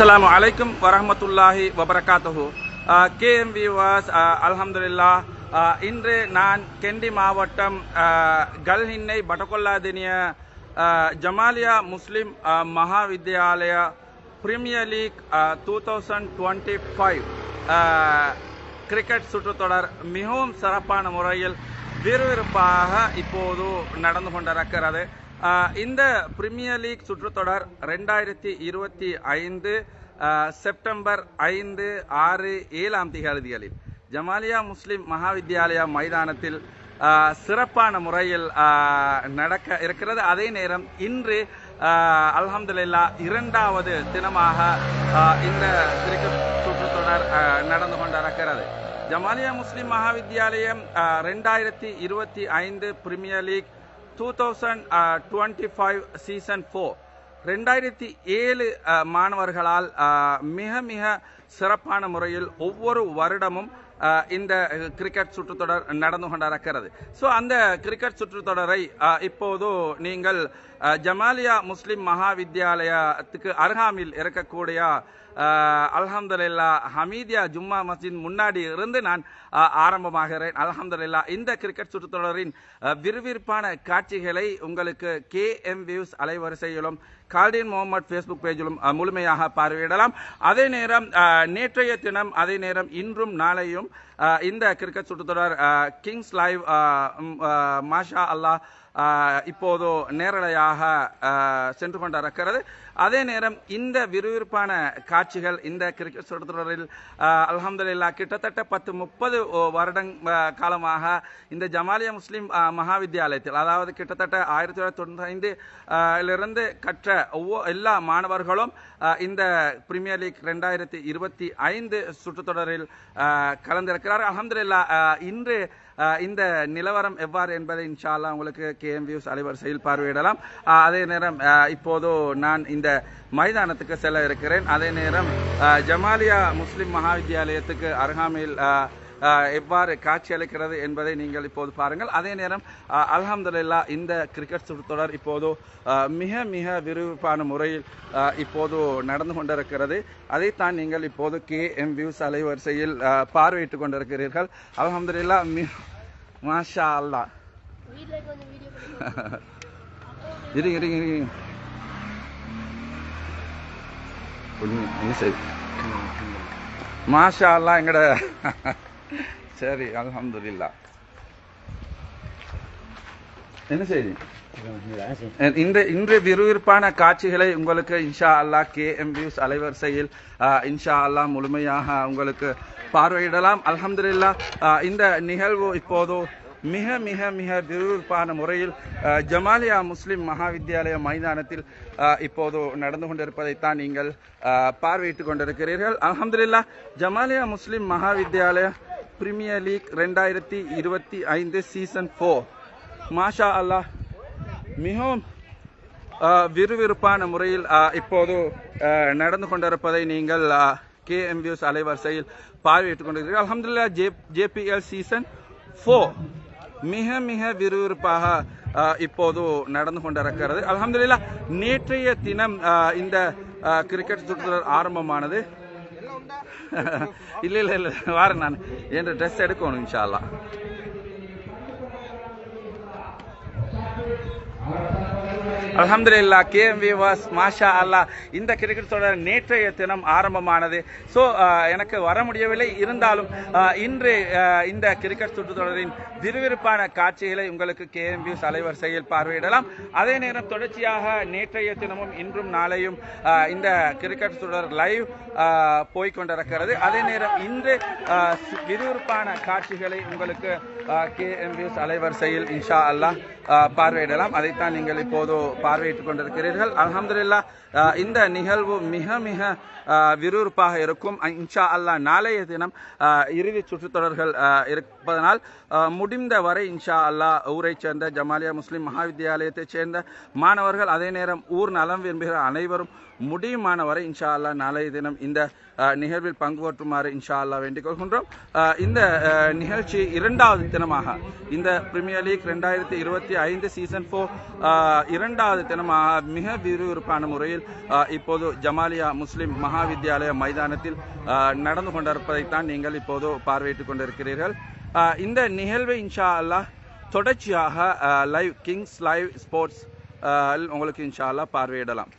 அஸ்ஸலாமு அலைக்கும் வரஹ்மத்துல்லாஹி கே கேஎம் விவாஸ் வாஸ் அஹ், இன்று நான் கெண்டி மாவட்டம் uh, கல்ஹின்னை பட்டகொல்லாதினிய uh, Jamaliya Muslim uh, Mahavidyalaya premier league two thousand twenty five cricket சுற்றுத்தொடர் மிகவும் சிறப்பான முறையில் விறுவிறுப்பாக இப்போது நடந்து கொண்டிருக்கிறது. இந்த பிரீமியர் லீக் சுற்றுத்தொடர் ரெண்டாயிரத்தி இருபத்தி ஐந்து செப்டம்பர் ஐந்து ஆறு ஏழாம் திகதிகளில் ஜமாலியா முஸ்லிம் மகாவித்யாலயா மைதானத்தில் சிறப்பான முறையில் நடக்க இருக்கிறது. அதே நேரம் இன்று ஆஹ் இரண்டாவது தினமாக இந்த கிரிக்கெட் சுற்றுத்தொடர் நடந்து கொண்டிருக்கிறது. ஜமாலியா முஸ்லிம் மகாவித்யாலயம் ரெண்டாயிரத்தி இருபத்தி ஐந்து premier league two thousand twenty five season four ரெண்டாயிரத்தி ஏழு மாணவர்களால் மிக மிக சிறப்பான முறையில் ஒவ்வொரு வருடமும் இந்த கிரிக்கெட் சுற்றுத்தொடர் நடந்து கொண்டிருக்கிறது. ஸோ அந்த கிரிக்கெட் சுற்றுத்தொடரை இப்போது நீங்கள் ஜமாலியா முஸ்லிம் மகாவித்யாலயத்துக்கு அருகாமில் இருக்கக்கூடிய அல்ஹம்துல்லா ஹமீதியா ஜும்மா மஸ்ஜித் முன்னாடி இருந்து நான் ஆரம்பமாகிறேன். அல்ஹம்துல்லா இந்த கிரிக்கெட் சுற்றுத்தொடரின் விறுவிறுப்பான காட்சிகளை உங்களுக்கு கே எம் வியூஸ் அலைவரிசையிலும் கால்டின் முகமது ஃபேஸ்புக் பேஜிலும் முழுமையாக பார்வையிடலாம். அதே நேரம் நேற்றைய தினம் அதே நேரம் இன்றும் நாளையும் இந்த கிரிக்கெட் சுற்றுத்தொடர் கிங்ஸ் லைவ் மாஷா அல்லாஹ் இப்போது நேரலையாக சென்று கொண்டிருக்கிறது. அதே நேரம் இந்த விறுவிறுப்பான காட்சிகள் இந்த கிரிக்கெட் சுற்றுத்தொடரில் அஹ், அல்ஹம்துலில்லா கிட்டத்தட்ட பத்து முப்பது வருடம் காலமாக இந்த ஜமாலியா முஸ்லீம் மகாவித்யாலயத்தில் அதாவது கிட்டத்தட்ட ஆயிரத்தி தொள்ளாயிரத்தி தொண்ணூற்றி ஐந்துலிருந்து கற்ற ஒவ்வொரு எல்லா மாணவர்களும் இந்த பிரீமியர் லீக் ரெண்டாயிரத்தி இருபத்தி ஐந்து சுற்றுத்தொடரில் அஹ், கலந்திருக்கிறார் இருக்கிறார் அஹ், இன்று இந்த நிலவரம் எவ்வாறு என்பதை இன்ஷா அல்லாஹ் உங்களுக்கு கேஎம் வியூஸ் அலைவரிசையில் பார்வையிடலாம். அதே நேரம் இப்போதோ இப்போது நான் இந்த மைதானத்துக்கு செல்ல இருக்கிறேன். அதே நேரம் ஜமாலியா முஸ்லிம் மகாவித்தியாலயத்துக்கு அருகாமையில் எவ்வாறு காட்சி அளிக்கிறது என்பதை நீங்கள் இப்போது பாருங்கள். அதே நேரம் அலமதுல்லா இந்த கிரிக்கெட் தொடர் இப்போது மிக மிக விறுவிறுப்பான முறையில் இப்போது நடந்து கொண்டிருக்கிறது. அதைத்தான் நீங்கள் இப்போது கே எம் வியூஸ் அலைவரிசையில் அஹ், பார்வையிட்டுக் கொண்டிருக்கிறீர்கள். அலமதுல்லா மி மாஷா அல்லா இருங்க இருங்க இருங்க மாஷா அல்லா எங்கட சரி அலமதுல்லா என்ன செய்தி? இந்த இன்று விறுவிறுப்பான காட்சிகளை உங்களுக்கு இன்ஷா அல்லாஹ் கே எம் வியூஸ் அலைவரிசையில் இன்ஷா அல்லா முழுமையாக உங்களுக்கு பார்வையிடலாம். அல்ஹம்துலில்லா இந்த நிகழ்வு இப்போது மிக மிக மிக விறுவிறுப்பான முறையில் ஜமாலியா முஸ்லிம் மகாவித்யாலய மைதானத்தில் இப்போது நடந்து கொண்டிருப்பதைத்தான் நீங்கள் ஆஹ், பார்வையிட்டுக் கொண்டிருக்கிறீர்கள். Alamathulla Jamaliya Muslim Mahavidyalaya premier league ரெண்டாயிரத்தி இருபத்தி ஐந்து சீசன் ஃபோர் மாஷா அல்லாஹ் மிகவும் விறுவிறுப்பான முறையில் இப்போது நடந்து கொண்டிருப்பதை நீங்கள் கே எம்வியூஸ் அலைவரிசையில் பார்வையிட்டுக் கொண்டிருக்கிறீர்கள். அலமதுல்லா ஜே ஜேபிஎல் சீசன் ஃபோர் மிக மிக விறுவிறுப்பாக இப்போது நடந்து கொண்டிருக்கிறது. அலமதுல்லா நேற்றைய தினம் இந்த கிரிக்கெட் சுற்றுலர் ஆரம்பமானது. இல்ல இல்ல இல்ல. வாரேன் நான். என்ற ட்ரெஸ் எடுக்கணும் இன்ஷா அல்லாஹ் அலமதுல்லா கேஎம் விவாஸ் மாஷா அல்லாஹ் இந்த கிரிக்கெட் தொடர் நேற்றைய தினம் ஆரம்பமானது. ஸோ எனக்கு வர முடியவில்லை. இருந்தாலும் இன்று இந்த கிரிக்கெட் சுற்றுத்தொடரின் விறுவிறுப்பான காட்சிகளை உங்களுக்கு கேஎம் வியூஸ் அலைவரிசையில் பார்வையிடலாம். அதே நேரம் தொடர்ச்சியாக நேற்றைய தினமும் இன்றும் நாளையும் இந்த கிரிக்கெட் தொடர் லைவ் போய்கொண்டிருக்கிறது. அதே நேரம் இன்று விறுவிறுப்பான காட்சிகளை உங்களுக்கு கேஎம் வியூஸ் அலைவரிசையில் இன்ஷா அல்லாஹ் பார்வையிடலாம். அதைத்தான் நீங்கள் இப்போது பார்வையிட்டுக் கொண்டிருக்கிறீர்கள் அலமதுல்லா இந்த நிகழ்வு மிக மிக விறுவிறுப்பாக இருக்கும். இன்ஷா அல்லாஹ் நாளைய தினம் இறுதி சுற்றுத்தொடர்கள் இருப்பதனால் முடிந்த வரை இன்ஷா அல்லாஹ் ஊரைச் சேர்ந்த ஜமாலியா முஸ்லீம் மகாவித்யாலயத்தைச் சேர்ந்த மாணவர்கள் அதே நேரம் ஊர் நலம் விரும்புகிற அனைவரும் முடியுமான வரை இன்ஷா அல்லாஹ் நாளைய தினம் இந்த நிகழ்வில் பங்கு பற்றுமாறு இன்ஷா அல்லாஹ் வேண்டிக் கொள்கின்றோம். இந்த நிகழ்ச்சி இரண்டாவது தினமாக இந்த பிரீமியர் லீக் ரெண்டாயிரத்தி இருபத்தி ஐந்து சீசன் ஃபோர் இரண்டாவது தினமாக மிக விறுவிறுப்பான முறையில் இப்போது ஜமாலியா முஸ்லிம் மகாவித்யாலய மைதானத்தில் நடந்து கொண்டிருப்பதைத்தான் நீங்கள் இப்போது பார்வையிட்டுக் கொண்டிருக்கிறீர்கள். இந்த நிகழ்வை இன்ஷா அல்லாஹ் தொடர்ச்சியாக லைவ் கிங்ஸ் லைவ் ஸ்போர்ட்ஸ் உங்களுக்கு இன்ஷா அல்லாஹ் பார்வையிடலாம்.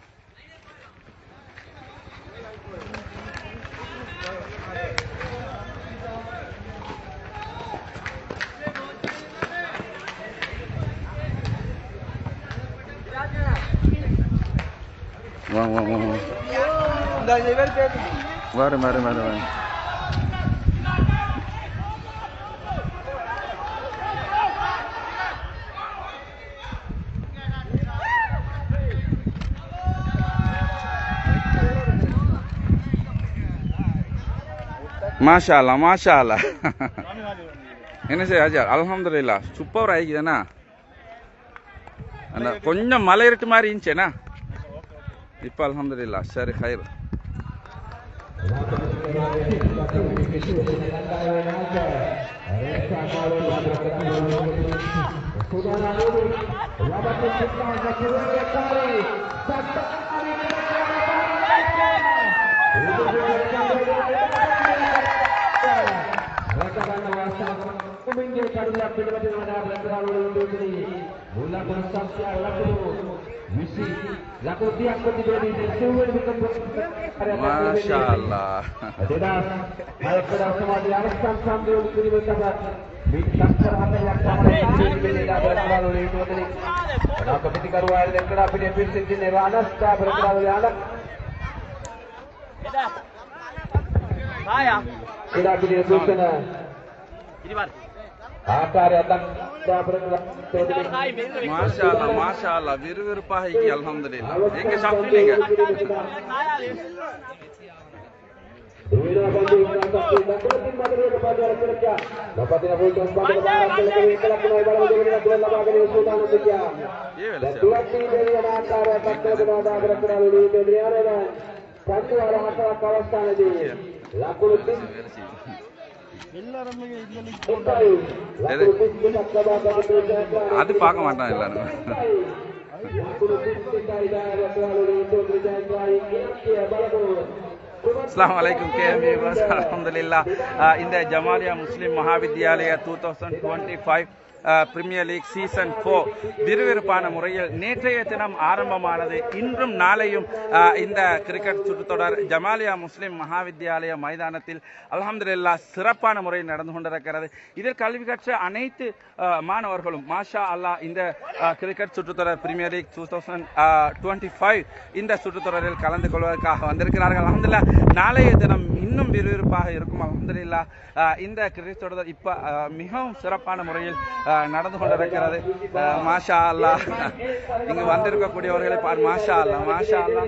வாங்க வாங்க வாங்க வரும் வரும் வரும் வரும் மாஷா மாஷாலா மாஷா என்ன சார் அஜார் அலமதுல்லா சூப்பர் ஆகிக்குதுண்ணா அந்த கொஞ்சம் மலை இருட்டு மாதிரி இருந்துச்சேண்ணா இப்போ আলহামদুলিল্লাহ সারি খাইর ಮುಂದೆ ಕಡಿಮೆ ಬಿಡುವ ಮುಲ್ಲ ಬಸ್ ಲಭ್ಯ සිටින රානස්ථා ප්‍රකාරය ක්‍රීඩා පිටියේ සූචන ආකාරය දක්වා माशाल्लाह माशाल्लाह विरविरपा है कि अल्हम्दुलिल्लाह। एक साथ मिलेंगे? కవస్థానది లక్కులు அது பார்க்க மாட்டான் எல்லாரும். அஸ்லாம் வலைக்கும் கேஎம்பி அலமதுல்லா இந்த Jamaliya Muslim Mahavidyalaya two thousand twenty five premier league season four விறுவிறுப்பான முறையில் நேற்றைய தினம் ஆரம்பமானது. இன்றும் நாளையும் இந்த கிரிக்கெட் சுற்றுத்தொடர் ஜமாலியா முஸ்லிம் மகாவித்யாலய மைதானத்தில் அல்ஹம்துலில்லா சிறப்பான முறையில் நடந்து கொண்டிருக்கிறது. இதில் கல்வி கற்ற அனைத்து மாணவர்களும் மாஷா அல்லாஹ் இந்த cricket சுற்றுத்தொடர் premier league two thousand twenty five இந்த சுற்றுத்தொடரில் கலந்து கொள்வதற்காக வந்திருக்கிறார்கள். அல்ஹம்துலில்லாஹ் நாளைய தினம் இன்னும் விறுவிறுப்பாக இருக்கும். அல்ஹம்துலில்லாஹ் இந்த கிரிக்கெட் தொடர் இப்ப மிகவும் சிறப்பான முறையில் நடந்து கொண்டிருக்கிறது. மாஷா அல்லாஹ் இங்கு வந்திருக்கக்கூடியவர்களை பார் மாஷா அல்லாஹ் மாஷா அல்லாஹ்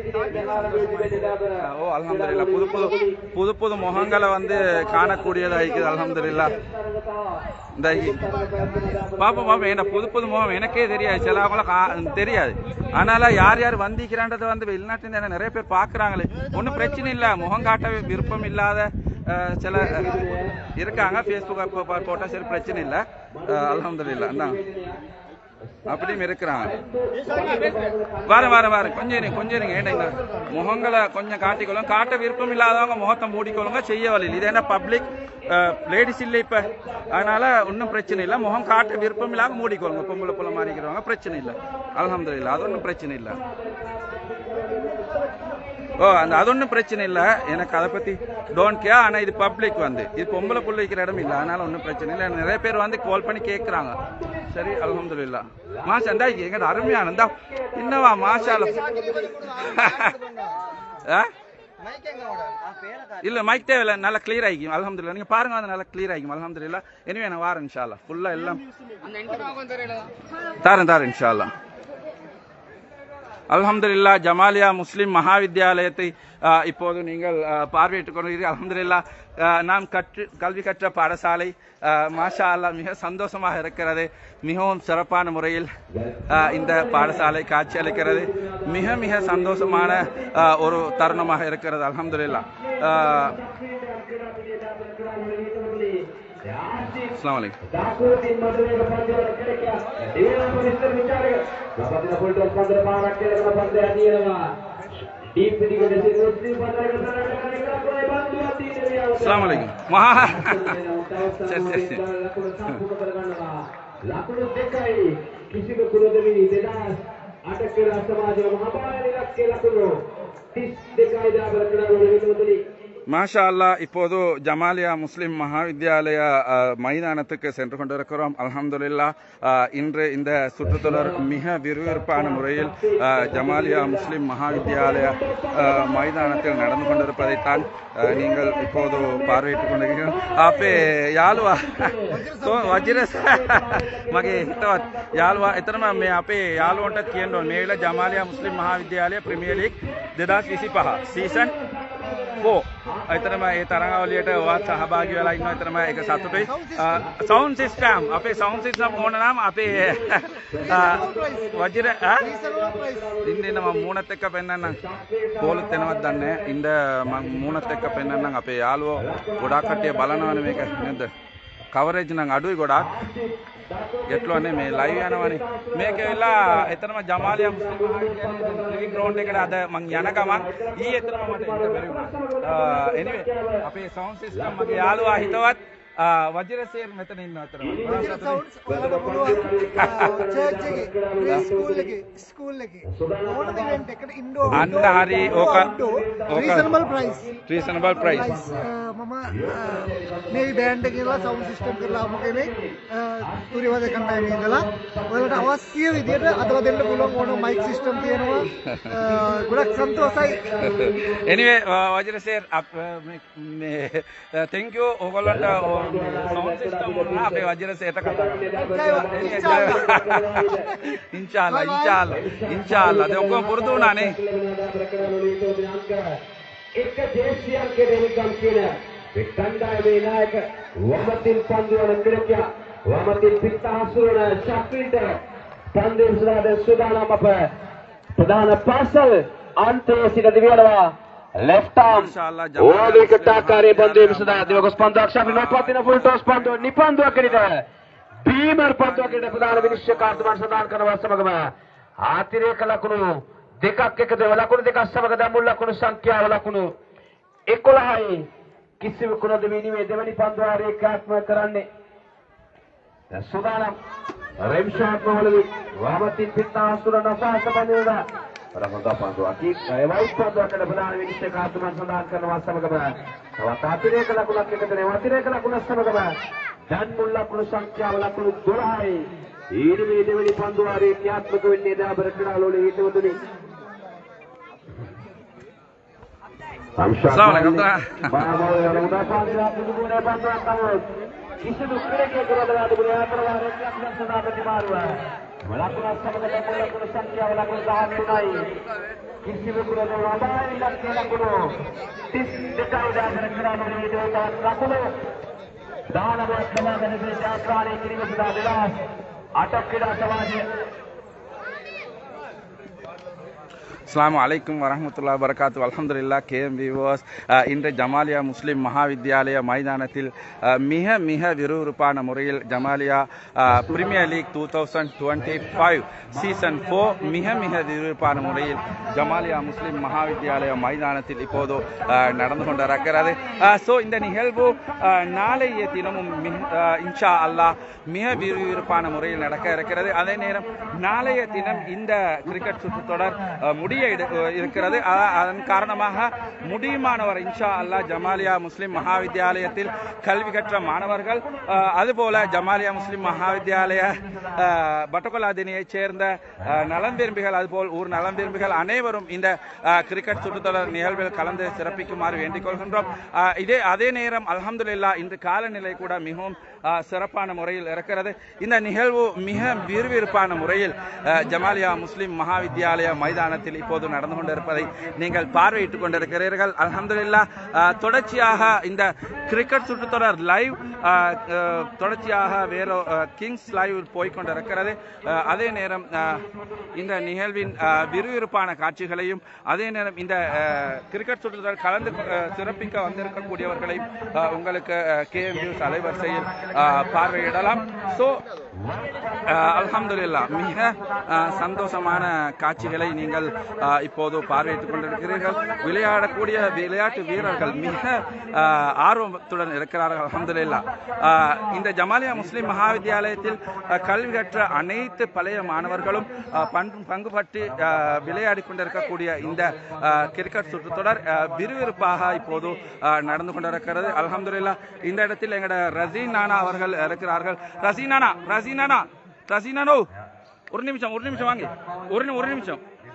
ஓ அல்ஹம்துலில்லாஹ். புது புது புது புது முகங்களை வந்து காணக்கூடியதாக இருக்குது அல்ஹம்துலில்லாஹ். இந்த பாப்பா பாப்பா என்ன புது புது முகம்? எனக்கே தெரியாது. சில கா- தெரியாது. அதனால யார் யார் வந்திக்கிறான்றது வந்து வெளிநாட்டுல இருந்து நிறைய பேர் பாக்குறாங்களே ஒன்றும் பிரச்சனை இல்லை. முகம் காட்ட விருப்பம் இல்லாத சில இருக்காங்க. ஃபேஸ்புக் போட்டால் சரி பிரச்சனை இல்லை. அலமதுல்லா என்ன அப்படியும் இருக்கிறாங்க. வர வர வர. கொஞ்சம் இருங்க கொஞ்சம் இருங்க. ஏன்டா முகங்களை கொஞ்சம் காட்டிக்கொள்ளுங்க. காட்ட விருப்பம் இல்லாதவங்க முகத்தை மூடிக்கொள்ளுங்க. செய்ய வழியில் இது என்ன பப்ளிக் லேடிஸ் இல்லை இப்ப. அதனால ஒன்றும் பிரச்சனை இல்லை. முகம் காட்ட விருப்பம் இல்லாமல் மூடிக்கொள்ளுங்க. பொம்பளை புள்ள மாறிக்கிறவங்க பிரச்சனை இல்லை. அல்ஹம்துலில்லாஹ் அது ஒன்றும் பிரச்சனை இல்லை. ஓ அந்த அது ஒன்றும் பிரச்சனை இல்லை. எனக்கு அதை பத்தி டோன்ட் கே ஆனா இது பப்ளிக் வந்து. இது பொம்பளை புள்ள வைக்கிற இடம் இல்லை. அதனால ஒன்றும் பிரச்சனை இல்லை. நிறைய பேர் வந்து கால் பண்ணி கேட்குறாங்க சரி அல்ஹம்துலில்லாஹ் மாஷா இந்தா எங்கட அருமையான இந்தா என்னவா மாஷால இல்ல மைக் தேவையில்ல. நல்லா கிளியர் ஆகிக்கும். அல்ஹம்துலில்லாஹ் நீங்க பாருங்க அது நல்லா கிளியர் ஆகிக்கும். அல்ஹம்துலில்லாஹ் எனவே நான் வாரேன் இன்ஷா அல்லாஹ் ஃபுல்லா எல்லாம் தாரேன் தாரேன் இன்ஷா அலமதுல்லா ஜமாலியா முஸ்லீம் மகாவித்யாலயத்தை இப்போது நீங்கள் பார்வையிட்டுக் கொண்டிருக்கிறீர்கள். அலமதுல்லா நாம் கற்று கல்வி கற்ற பாடசாலை மாஷா அல்லாஹ் மிக சந்தோஷமாக இருக்கிறது. மிகவும் சிறப்பான முறையில் இந்த பாடசாலை காட்சியளிக்கிறது மிக மிக சந்தோஷமான ஒரு தருணமாக இருக்கிறது. அலமதுல்லா அஹ், வலைக்கம் ඩේන මිනිස්ටර් විචාරක ලබන පොල්ටොස් පන්දර පාරක් කියලා පන්දර තියෙනවා ඩීප් පිටිකට සිරොත්ති පන්දර කරලා කරලා කරලා බන්දුවක් තියෙනවා අස්ලාම් අලයිකුම් මහා ලකුණු දෙකයි කිසිම කුලදෙවි 2008 කියලා සමාජ මහපාලනයක් කියලා කුලෝ 32 දාබල කරන වෙනතුලි மாஷா அல்லா இப்போது ஜமாலியா முஸ்லிம் மகாவித்யாலய மைதானத்துக்கு சென்று கொண்டிருக்கிறோம். அலமதுல்லா இன்று இந்த சுற்றுத்தொடர் மிக விறுவிறுப்பான முறையில் ஜமாலியா முஸ்லிம் மகாவித்யாலய மைதானத்தில் நடந்து கொண்டிருப்பதைத்தான் நீங்கள் இப்போது பார்வையிட்டுக் கொண்டிருக்கிறீர்கள். அப்பே யாழ்வா? சோ வஜ்ரஸ் மகே ಹಿತವತ್ ಯಾಲ್ವಾ ಇತರ ಮೇ ಅಪೆ ಯಾಲ್ವ ಅಂತ ಕೇಂದ್ರ ಮೇಳ Jamaliya Muslim Mahavidyalaya premier league ದಿದಾಸ್ ಇಸಿ 4 එතරම ඒ තරඟවලියට ඔවත් සහභාගී වෙලා ඉන්නවා. එතරම ඒක සතුටුයි. සවුන්ඩ් සිස්ටම් අපේ සවුන්ඩ් සිස්ටම් ඕන නම් අපේ අ, වජිර ඈ? ඉන්න ඉන්න මම මූණත් එක්ක පෙන්නන්නම්. කෝලුත් එනවත් දන්නේ නැහැ. ඉන්න මම මූණත් එක්ක පෙන්නන්නම්. අපේ යාළුවෝ ගොඩාක් කට්ටිය බලනවනේ මේක. නේද? කවරේජ් නම් අඩුයි ගොඩාක්. ගැටලුවනේ මේ ලයිව් යනවනේ. මේක වෙලා එතනම ජමාලියා මුස්ලිම් මහාවිද්‍යාලයේ ලිවිං ග්‍රවුන්ඩ් එකට අද මං යන ගමන්. ඊ එතනම මට එන්න බැරි වුණා. Uh, එනිවේ අපේ සවුන්ඩ් සිස්ටම් මගේ යාළුවා හිතවත් අ, වජිරසේන මෙතන ඉන්නවා අතරම සවුන්ඩ්ස් ඔයාලට පුළුවන් චර්ච් එකේ ස්කූල් එකේ ස්කූල් එකේ ඕනම ඉවෙන්ට් එකට ඉන්ඩෝර් අන්න හරි ඕක ඕක රීසනබල් ප්‍රයිස් රීසනබල් ප්‍රයිස් මම මේ බෑන්ඩ් එකේ ඉඳලා සවුන්ඩ් සිස්ටම් කරලා ආපු කෙනෙක් තුරිවද කණ්ඩායමේ ඉඳලා ඔයාලට අවශ්‍ය විදියට අදලා දෙන්න පුළුවන් ඕන මයික් සිස්ටම් තියෙනවා ගොඩක් සන්තෝෂයි එනිවේ වජිරසේර් මේ තෙන්ක් යූ ඕගොල්ලන්ට සවුන්ඩ් සිස්ටම් වුණා අපේ වජිරසේට කතා ඉන්ෂාල්ලා ඉන්ෂාල්ලා ඉන්ෂාල්ලා දැන් ඔක්කොම පුරුදු වුණානේ එක දේශීයන්ගේ දෙවිකම් කියන මේ කණ්ඩායමේ නායක වමතින් පන්දුවන කිරකියා වමතින් පිටහසුවන ශක්‍රීට පන්දු සදාද සුදානම් අප ප්‍රධාන පාසල් අන්තයේ සිට දිවියනවා ಲೆಫ್ಟ್ ಆರ್ಮ್ ಓಡ್ಲಿಕ್ಕೆ ಟಾಕಾರಿ ಬಂದು ಎಬ್ಬಿಸಿದ ದಿವಸ ಪಂದು ಅಕ್ಷರ ನೋಪತ್ತಿನ ಫುಲ್ ಟಾಸ್ ಪಂದು ನಿಪಂದು ಹಾಕಿದೆ ಭೀಮರ್ ಪಂದು ಹಾಕಿದೆ ಪ್ರಧಾನ ವಿನಿಶ್ಯ ಕಾರ್ದಮಾನ ಸದಾನ ಕನ ವಾಸ್ತವಗಮ ಆತಿರೇಕಲಕುನು දෙකක් එකද ලකුණු දෙකක් සමග දැමුල් ලකුණු සංඛ්‍යාව ලකුණු 11යි කිසිම කුණද විනිමේ දෙවැනි පන්දුවාරේ ක්‍රියාත්මක කරන්නේ දැන් සුදානම් රෙම්ෂාට් මොහලදී වාමතින් පිටාසුර නසහස බඳිනවා රමගා පන්දුවක්. ඒවයිස් පන්දුවක් යන ප්‍රධාන විනිශ්චයකාරතුමන් සඳහන් කරනවා සමගම තවත් අතිරේක ලකුණක් එකද නේවාතිරේක ලකුණ සමගම දැන් මුල් ලකුණු සංඛ්‍යාව ලකුණු 12යි. ඊට මේ දෙවෙනි පන්දු ආරේ ක්‍රියාත්මක වෙන්නේ දාබර ක්‍රීඩාලෝල හේතුවතුනේ. අම්ශාවලකම් දා. බාබෝ යන උදා පාන්දු දුන්නේ පන්දුවක් තමයි. කිසිදු ක්‍රීඩකයෙකුට ආදරණීය ආකාරයෙන් සඳහන් ප්‍රතිමාරුවා ලකුණක් සමග තැපුල් ලකුණු සංඛ්‍යාව ලකුණු 13යි. කිසිවෙකුට අදාළ ඉලක්කය ලකුණු 32 උදාකර ක්‍රමවල විදෝතාවක් ලකුණු 19 සමාගම දේශාස්ත්‍රාලේ කිරිම සුදා විලාස් අටක් ක්‍රීඩා සමාජයේ அஸ்லாம் அலைக்கும் வரமத்துல்லா வரகாத்து அலமதுல்லா கேஎம் விவோஸ் uh, இன்று ஜமாலியா முஸ்லீம் மகாவித்யாலய மைதானத்தில் uh, மிக மிக விறுவிறுப்பான முறையில் Jamaliya premier league two thousand twenty five season four மிக மிக விறுவிறுப்பான முறையில் ஜமாலியா முஸ்லீம் மகாவித்யாலய மைதானத்தில் இப்போது அஹ், நடந்து கொண்டிருக்கிறது. ஸோ இந்த நிகழ்வு நாளைய தினமும் இன்ஷா அல்லாஹ் மிக விறுவிறுப்பான முறையில் நடக்க இருக்கிறது. அதே நேரம் நாளைய தினம் இந்த கிரிக்கெட் சுற்றுத்தொடர் அஹ், முடிய இடு- இருக்கிறது. அதன் காரணமாக முடியுமானவர் இன்ஷா அல்லா ஜமாலியா முஸ்லிம் மகாவித்யாலயத்தில் கல்வி கற்ற மாணவர்கள் அதுபோல ஜமாலியா முஸ்லிம் மகாவித்யாலய அஹ், பட்டகொலாதினியைச் சேர்ந்த அஹ், நலம் விரும்பிகள் அதுபோல் ஊர் நலம் விரும்பிகள் அனைவரும் இந்த கிரிக்கெட் சுற்றுத்தொடர் நிகழ்வில் கலந்து சிறப்பிக்குமாறு வேண்டிக் கொள்கின்றோம். இதே அதே நேரம் அல்ஹம்துலில்லாஹ் இன்று காலநிலை கூட மிகவும் சிறப்பான முறையில் இருக்கிறது. இந்த நிகழ்வு மிக விறுவிறுப்பான முறையில் ஜமாலியா முஸ்லிம் மகாவித்யாலய மைதானத்தில் இப்போ இப்போது நடந்து கொண்டிருப்பதை நீங்கள் பார்வையிட்டுக் கொண்டிருக்கிறீர்கள். அல்ஹம்துலில்லாஹ் தொடர்ச்சியாக இந்த கிரிக்கெட் சுற்றுத்தொடர் லைவ் தொடர்ச்சியாக வேற கிங்ஸ் லைவ் போய்கொண்டிருக்கிறது அதே நேரம் இந்த நிகழ்வின் விறுவிறுப்பான காட்சிகளையும் அதே நேரம் இந்த கிரிக்கெட் சுற்றுத்தொடர் கலந்து சிறப்பிக்க வந்திருக்கக்கூடியவர்களையும் உங்களுக்கு உங்களுக்கு கேஎம் நியூஸ் அலைவரிசையில் பார்வையிடலாம். ஸோ அலமதுல்லா மிக சந்தோஷமான காட்சிகளை நீங்கள் இப்போது பார்வையிட்டுக் கொண்டிருக்கிறீர்கள். விளையாடக்கூடிய விளையாட்டு வீரர்கள் மிக அஹ், ஆர்வத்துடன் இருக்கிறார்கள் அல்ஹம்துலில்லாஹ் இந்த ஜமாலியா முஸ்லீம் மகாவித்தியாலயத்தில் கல்வி கற்ற அனைத்து பழைய மாணவர்களும் பங்குபட்டு பங்கு விளையாடிக் கொண்டிருக்கக்கூடிய இந்த கிரிக்கெட் சுற்றுத்தொடர் அஹ், விறுவிறுப்பாக இப்போது அஹ், நடந்து கொண்டிருக்கிறது. அல்ஹம்துலில்லாஹ் இந்த இடத்தில் எங்களோட ரசீனானா அவர்கள் இருக்கிறார்கள். ரசீனானா ரசீனானா ரசீனானோ ஒரு நிமிஷம் ஒரு நிமிஷம் வாங்க ஒரு ஒரு நிமிஷம்.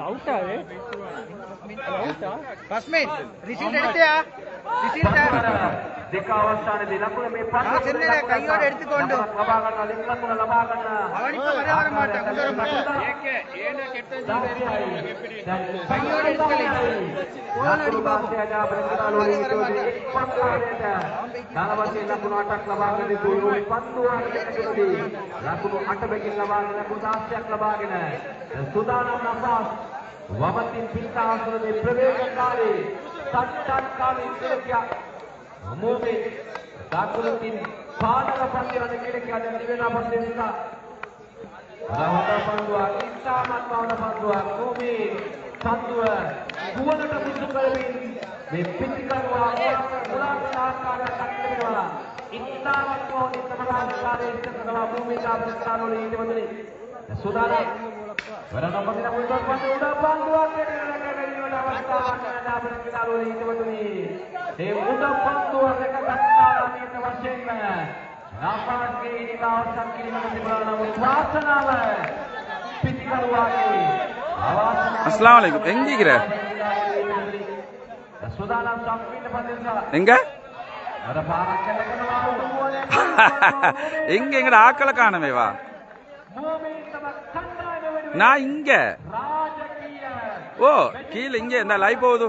అవుటా అవుటా ఫస్ట్ మెయిన్ రిసీట్ ఎడితేయా రిసీట్ ದಿಕ್ಕಾವಸ್ಥಾನದಲ್ಲಿ ನಕುಲ ಮೇ ಪಾತ್ರ ಚೆನ್ನೈ ಕೈಯೋಡ ಎಡ್ತುಕೊಂಡು ಲಭಾಗಣ ಲಿಂಗಕುಲ ಲಭಾಗಣ ಅವನಿಗೆ ಮರ್ಯಾದೆ ಮಾಡ ಕುಂದರ ಮಾಡ ಏಕೆ ಏನ ಕೆಟ್ಟ ಕೈಯೋಡ ಎಡ್ತುಕೊಳ್ಳಿ ಕೋಲಾಡಿ ಬಾಬು ನಾಲವತ್ತೆ ಲಕುಲ ಅಟಕ್ ಲಭಾಗಣ ದೂರು 14 ಲಕುಲ ಅಟಬೇಕಿನ ಲಭಾಗಣ ಕುದಾಸ್ಯ ಲಭಾಗಣ කරගෙන සූදානම් නසා වමතින් පිටාසුරේ ප්‍රවේග කාලේ තට්ටක් කාලේ ඉතිරියා මොමේ ඩාකුලකින් පාදක පන්තිරණ කෙනෙක් යන නිවෙනා පස්සේ නිසා රවණ පන්දුවා ඉස්තාමත් වවන පන්දුවා කොමේ සත්ව කුවලට සිදු කරමින් මේ පිටිකරුවා මුලාකාර ආකාරයට කටයුතු කරනවා. ඉස්තාමත් වවන සමාජ කාර්යයේ ඉස්තකරවා භූමිකා ප්‍රස්ථාන වල ඊට වදනේ සුදානම් වරණ පසින මුල්තොත් පස්සේ උඩ පන්දුවක් එකට ගැටීමට අවස්ථාවක් ගන්න අපිට කියලා හිතවතුනි ඒ උඩ පන්දුව එක ගත්තා නම් වශයෙන්ම රාපාගේ ඉනිකාවක් කිරීමට තිබුණා නම් වාසනාව පිටිකරුවාගේ අස්ලාම අලයිකුම් එංගි කිර සුදානම් සම්පූර්ණ පදින්සා එංග අර පාරක් කරනවා එංගෙ එංගට ආකල කාණ මේවා நான் இங்க. ஓ கீழே இங்க இந்த லை போகுது.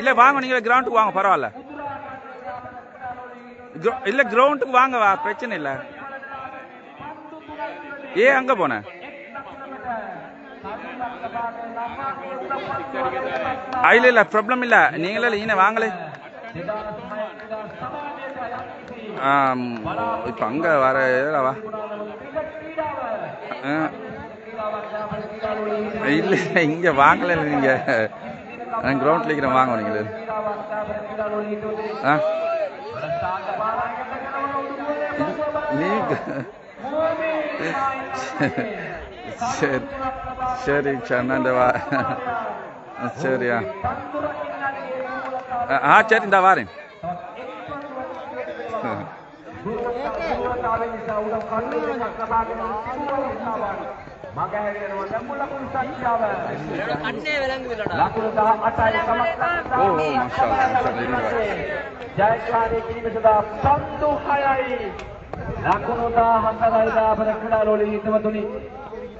இல்ல வாங்க நீங்க கிரவுண்டுக்கு வாங்க பரவாயில்ல. இல்ல கிரவுண்டுக்கு வாங்க வா பிரச்சனை இல்ல. ஏன் அங்க போனேன் ஆ, இல்ல ப்ராப்ளம் இல்ல. நீங்களே ஈன வாங்களே. ஆம், இப்ப அங்க வர இதுல வா. ஆ. இல்ல இங்க வாங்கல நீங்க. நான் கிரவுண்ட்ல வாங்க நீங்க ஆ. நீங்க ശരി. ശരി ചേട്ടൻ്റെ വാ. ശരിയാ. ആ ചേട്ടൻ എന്താ വാരൻ ಓ ಜಯಕಾರಿ ಕಿರಿಮಿಸದ ಸಂದು ಹಯಾಯಿ ಲಕ್ಷಣದ ಹಂತದ ಬರ ಕ್ರೀಡಾಲೋಳಿ ಇದ್ದವತ್ತು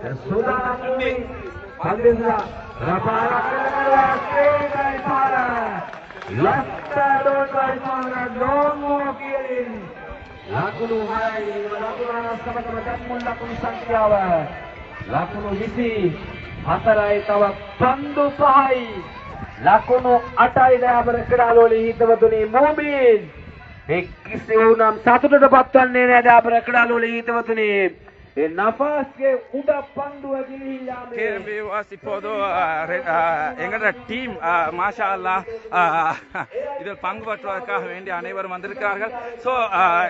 සූදානම් වෙමින් පල්ලෙන්දා ලකුණු 6යි ලකුණු සමගම දැක්මුල් ලකුණු සංඛ්‍යාව ලකුණු 24යි තවත් පන්දු 5යි ලකුණු 8යි දයාබර ක්‍රීඩාලෝලී හිතවතුනි මොබින් මේ කිසි වුණම් සතුටට පත්වන්නේ නැහැ දයාබර ක්‍රීඩාලෝලී හිතවතුනි இப்போது எங்களோட டீம் மாஷா அல்லா இதில் பங்கு பற்றுவதற்காக வேண்டிய அனைவரும் வந்திருக்கிறார்கள் ஸோ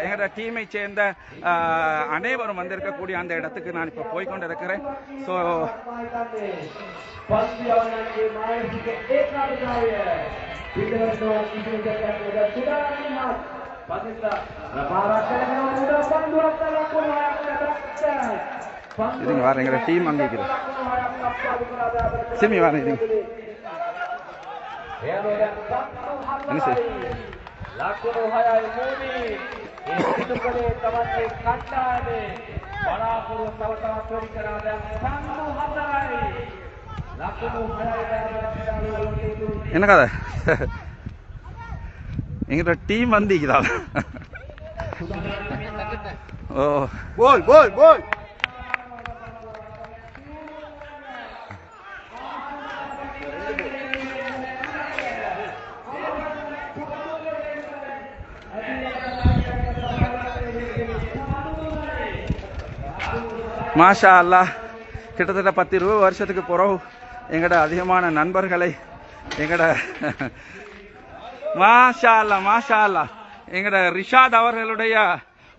எங்களோட டீமை சேர்ந்த அனைவரும் வந்திருக்கக்கூடிய அந்த இடத்துக்கு நான் இப்போ போய்கொண்டு இருக்கிறேன் ஸோ Thank you. ඉතින් වාරෙන් ගල ටීම් අංගය කියලා. සෙමි වාරේ ඉතින්. එනසේ. ලකුණු 6යි මූමි. ඒ පිටුකලේ තමන්ගේ කණ්ඩායමේ බලාපොරොත්තු තව තවත් වැඩි කරා දැන් 54යි. ලකුණු 6යි. එනකද? கதை எங்களோட டீம் வந்திக்குதா ஓ. போய் போய் போய் மாஷா அல்லாஹ் கிட்டத்தட்ட பத்து இருபது வருஷத்துக்கு பிறகு எங்கட அதிகமான நண்பர்களை எங்கட மாஷா அல்லா மாஷா அல்லா எங்கட ரிஷாத் அவர்களுடைய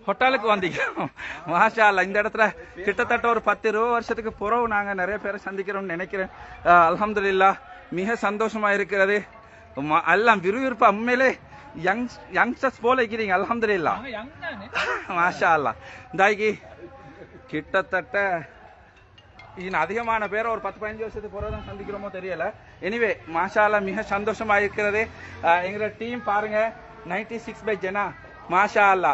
ஹோட்டலுக்கு வந்திக்கிறோம். மாஷா அல்லா இந்த இடத்துல கிட்டத்தட்ட ஒரு பத்து இருபது வருஷத்துக்கு பிறகு நாங்கள் நிறைய பேரை சந்திக்கிறோம்னு நினைக்கிறேன். அஹ், அல்ஹம்துலில்லாஹ் மிக சந்தோஷமா இருக்கிறது. எல்லாம் விறுவிறுப்பு உண்மையிலே யங் யங்ஸ்டர்ஸ் போல இருக்கிறீங்க அல்ஹம்துலில்லாஹ். மாஷா அல்லா இந்தாக்கி கிட்டத்தட்ட இன்னும் அதிகமான பேரை ஒரு பத்து பதினஞ்சு வருஷத்துக்கு பிறகு தான் சந்திக்கிறோமோ தெரியல. எனிவே மாஷாலா மிக சந்தோஷமா இருக்கிறது. எங்களோட டீம் பாருங்க. 96 சிக்ஸ் பை ஜெனா மாஷா அல்லா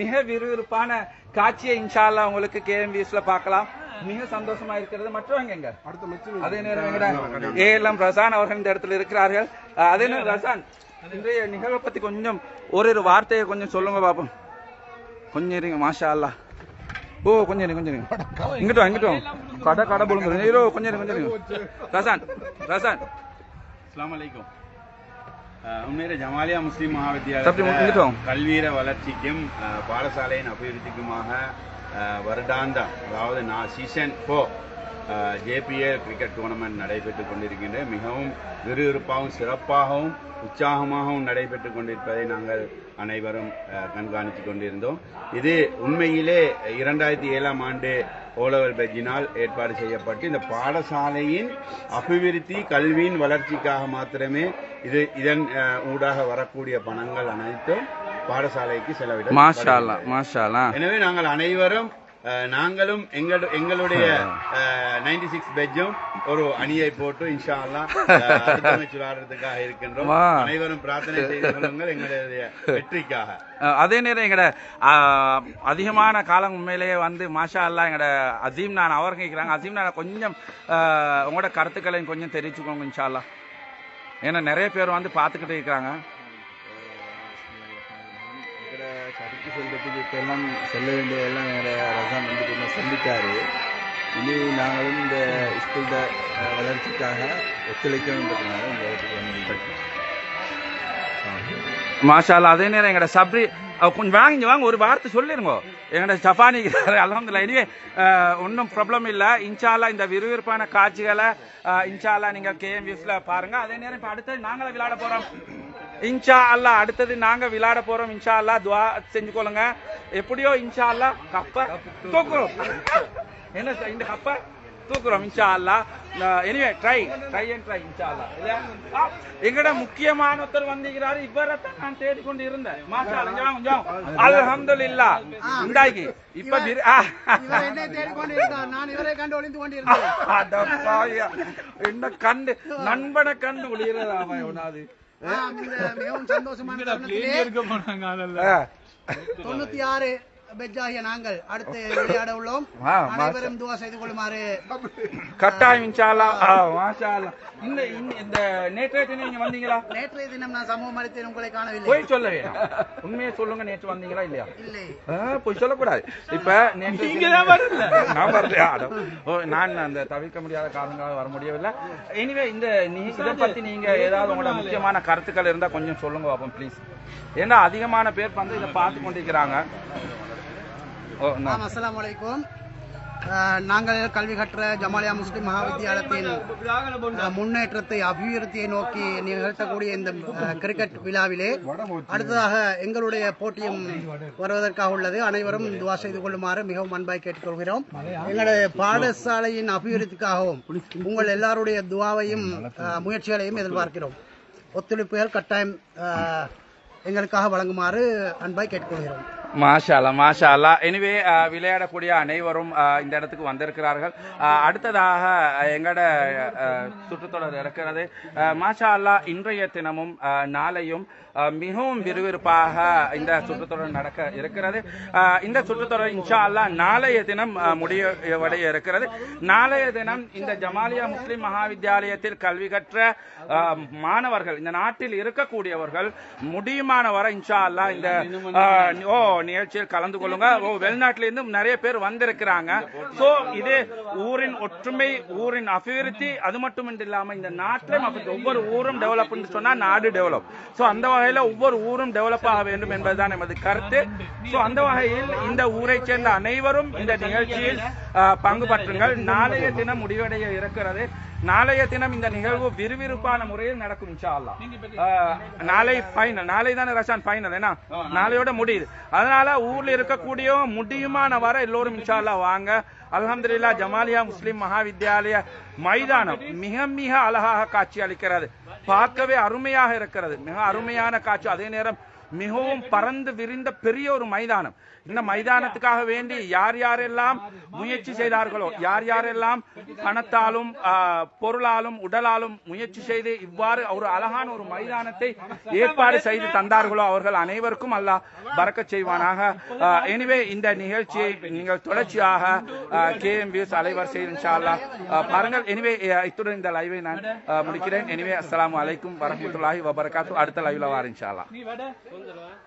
மிக விறுவிறுப்பான காட்சியை இன்ஷா அல்லாஹ் உங்களுக்கு கேஎம்விஎஸ்ல பார்க்கலாம். மிக சந்தோஷமா இருக்கிறது. மற்றவங்க எங்க? அதே நேரம் எங்கட ஏஎல்எம் ரசான் அவர்கள் இந்த இடத்துல இருக்கிறார்கள். அதே நேரம் ரசான் இன்றைய நிகழ்வை பத்தி கொஞ்சம் ஒரு வார்த்தையை கொஞ்சம் சொல்லுங்க பாப்போம். கொஞ்சம் இருங்க மாஷா அல்லாஹ் ஓ கொஞ்சம் இருங்க கொஞ்சம் இருங்க. இங்கிட்டு இங்கிட்டு வாங்க. கடை கடை போலுங்க ஹீரோ கொஞ்சம் கொஞ்சம் ரசான் ரசான். அஸ்ஸலாமு அலைக்கும் அஹ் உண்மையிலே ஜமாலியா முஸ்லிம் வாங்க. கல்வீர வளர்ச்சிக்கும் பாடசாலையின் அபிவிருத்திக்குமாக அஹ், வருடாந்தம் அதாவது நான் season four JPL cricket tournament நடைபெற்றுக் கொண்டிருக்கின்ற மிகவும் விறுவிறுப்பாகவும் சிறப்பாகவும் உற்சாகமாகவும் நடைபெற்றுக் கொண்டிருப்பதை நாங்கள் அனைவரும் கண்காணித்துக் கொண்டிருந்தோம். இது உண்மையிலே இரண்டாயிரத்தி ஏழாம் ஆண்டு ஓலவர் பெஜினால் ஏற்பாடு செய்யப்பட்டு இந்த பாடசாலையின் அபிவிருத்தி கல்வியின் வளர்ச்சிக்காக மாத்திரமே இது இதன் ஊடாக வரக்கூடிய பணங்கள் அனைத்தும் பாடசாலைக்கு செலவிட மாஷா அல்லா மாஷா அல்லா எனவே நாங்கள் அனைவரும் நாங்களும் எங்கள் எங்களுடைய நைன்டி சிக்ஸ் பெஜ்ஜும் ஒரு அணியை போட்டு இன்ஷா அல்லா விளையாடுறதுக்காக இருக்கின்றோம். அனைவரும் பிரார்த்தனை செய்து கொள்ளுங்கள் எங்களுடைய வெற்றிக்காக. அதே நேரம் எங்கட அதிகமான காலம் உண்மையிலேயே வந்து மாஷா அல்லா எங்கட அசீம் நான் அவர் கேட்குறாங்க. அசீம் நான் கொஞ்சம் உங்களோட கருத்துக்களையும் கொஞ்சம் தெரிவிச்சுக்கோங்க இன்ஷா அல்லா ஏன்னா நிறைய பேர் வந்து பார்த்துக்கிட்டு இருக்கிறாங்க. கருத்து சொல்றதுக்கு இப்ப எல்லாம் வேண்டிய எல்லாம் எங்கட ரசான் வந்து கொஞ்சம் சொல்லிட்டாரு இனி நாங்களும் இந்த ஸ்கூல் வளர்ச்சிக்காக ஒத்துழைக்கணுன்றதுனால இந்த இடத்துக்கு அதே நேரம் எங்கட சப்ரி கொஞ்சம் வாங்க வாங்க ஒரு வார்த்தை சொல்லிருங்க. எங்கட ஜப்பானி அலமதுல்லா இனிவே ஒன்றும் ப்ராப்ளம் இல்லை. இன்ஷால்லா இந்த விறுவிறுப்பான காட்சிகளை இன்ஷால்லா நீங்கள் கேஎம்விஎஸ்ல பாருங்க. அதே நேரம் இப்போ அடுத்தது நாங்களும் விளையாட போகிறோம் இன்ஷா அல்லா அடுத்தது நாங்க விளையாட போறோம். இன்ஷா அல்லா துவா செஞ்சு கொள்ளுங்க. எப்படியோ இன்ஷா அல்லா கப்ப தூக்குறோம். என்ன இந்த கப்ப தூக்குறோம் இன்ஷா அல்லா anyway try try and try இன்ஷா அல்லா எங்கட முக்கியமான ஒருத்தர் வந்திருக்கிறாரு. இவரை தான் நான் தேடிக்கொண்டு இருந்தேன் மாஷா இங்க வாங்க. அல்ஹம்துலில்லாஹ். இந்தாக்கி இப்ப என்னை கண்டு கண்டு நண்பனை கண்டு ஒளியறதா இந்த மிகவும் சந்தோஷமான. தொண்ணூத்தி ஆறு பெஜ் நாங்கள் அடுத்து விளையாட உள்ளோம். அனைவரும் துவா செய்து கொள்ளுமாறு. கட்டாயம் இன்ஷா அல்லாஹ். ஆ, மாஷா அல்லாஹ். இந்த நேற்றைய தினம் நீங்க வந்தீங்களா? நேற்றைய தினம் நான் சமூக அளித்தேன் உங்களை காணவில்லை. போய் சொல்ல வேணாம். உண்மையை சொல்லுங்க நேற்று வந்தீங்களா இல்லையா? இல்லை. பொய் சொல்லக்கூடாது. இப்ப நீங்க தான் வரல. நான் வரலையா? நான் அந்த தவிர்க்க முடியாத காரணங்களால வர முடியவில்லை. எனிவே இந்த நீ இதை பத்தி நீங்க ஏதாவது உங்களோட முக்கியமான கருத்துக்கள் இருந்தா கொஞ்சம் சொல்லுங்க பாப்போம் ப்ளீஸ் ஏன்னா அதிகமான பேர் வந்து இதை பார்த்து கொண்டிருக்கிறாங்க. அஸ்லாம் ஆம் நாங்கள் கல்வி கற்ற ஜமாலியா முஸ்லிம் மகா வித்தியாலயத்தின் முன்னேற்றத்தை அபிவிருத்தியை நோக்கி நிகழ்த்தக்கூடிய இந்த கிரிக்கெட் விழாவிலே அடுத்ததாக எங்களுடைய போட்டியும் வருவதற்காக உள்ளது. அனைவரும் துவா செய்து கொள்ளுமாறு மிகவும் அன்பாய் கேட்டுக்கொள்கிறோம். எங்களுடைய பாடசாலையின் அபிவிருத்திக்காகவும் உங்கள் எல்லாருடைய துவாவையும் முயற்சிகளையும் எதிர்பார்க்கிறோம். ஒத்துழைப்புகள் கட்டாயம் எங்களுக்காக வழங்குமாறு அன்பாய் கேட்டுக்கொள்கிறோம். மாஷா மாஷாலா மாஷா எனிவே விளையாடக்கூடிய அனைவரும் இந்த இடத்துக்கு வந்திருக்கிறார்கள். அடுத்ததாக எங்கட எங்களோட சுற்றுத்தொடர் இருக்கிறது. மாஷாலா மாஷா இன்றைய தினமும் நாளையும் மிகவும் விறுவிறுப்பாக இந்த சுற்றுத்தொடர் நடக்க இருக்கிறது. இந்த சுற்றுத்தொடர் இன்ஷா அல்லா நாளைய தினம் அஹ், முடிவடைய இருக்கிறது. நாளைய தினம் இந்த ஜமாலியா முஸ்லிம் மகாவித்யாலயத்தில் கல்வி கற்ற மாணவர்கள் இந்த நாட்டில் இருக்கக்கூடியவர்கள் முடியுமான வர இன்ஷா அல்லா இந்த ஓ நிகழ்ச்சியில் கலந்து கொள்ளுங்க. ஓ வெளிநாட்டில இருந்து நிறைய பேர் வந்திருக்கிறாங்க. சோ இது ஊரின் ஒற்றுமை ஊரின் அபிவிருத்தி அது மட்டும் இல்லாம இந்த நாட்டிலும் ஒவ்வொரு ஊரும் டெவலப் சொன்னா நாடு டெவலப் சோ அந்த வகையில ஒவ்வொரு ஊரும் டெவலப் ஆக வேண்டும் என்பதுதான் எமது கருத்து. சோ அந்த வகையில் இந்த ஊரை சேர்ந்த அனைவரும் இந்த நிகழ்ச்சியில் பங்கு பற்றுங்கள். நாளைய தினம் முடிவடைய இருக்கிறது. நாளைய தினம் இந்த நிகழ்வு விறுவிறுப்பான முறையில் நடக்கும் இன்ஷா நாளை ஃபைனல் நாளை தானே ரஷான் ஃபைனல் என்ன நாளையோட முடியுது. அதனால ஊர்ல இருக்கக்கூடிய முடியுமான வர எல்லோரும் இன்ஷா வாங்க. அல்ஹம்துலில்லாஹ் ஜமாலியா முஸ்லிம் மகாவித்யாலய மைதானம் மிக மிக அழகாக காட்சி அளிக்கிறது. பார்க்கவே அருமையாக இருக்கிறது. மிக அருமையான காட்சி. அதே நேரம் மிகவும் பறந்து விரிந்த பெரிய ஒரு மைதானம். இந்த மைதானத்துக்காக வேண்டி யார் யாரெல்லாம் முயற்சி செய்தார்களோ யார் யாரெல்லாம் பணத்தாலும் பொருளாலும் உடலாலும் முயற்சி செய்து இவ்வாறு ஒரு அழகான ஒரு மைதானத்தை ஏற்பாடு செய்து தந்தார்களோ அவர்கள் அனைவருக்கும் அல்லாஹ் பறக்கச் செய்வானாக. எனிவே இந்த நிகழ்ச்சியை நீங்கள் தொடர்ச்சியாக கே எம் வியூஸ் அலைவரிசையில் இன்ஷா அல்லாஹ் பாருங்கள். எனிவே இத்துடன் இந்த லைவை நான் முடிக்கிறேன். எனிவே அஸ்லாம் அலைக்கும் வரஹ்மத்துல்லாஹி வபரகாத்து. அடுத்த லைவ்ல வார இன்ஷா அல்லாஹ்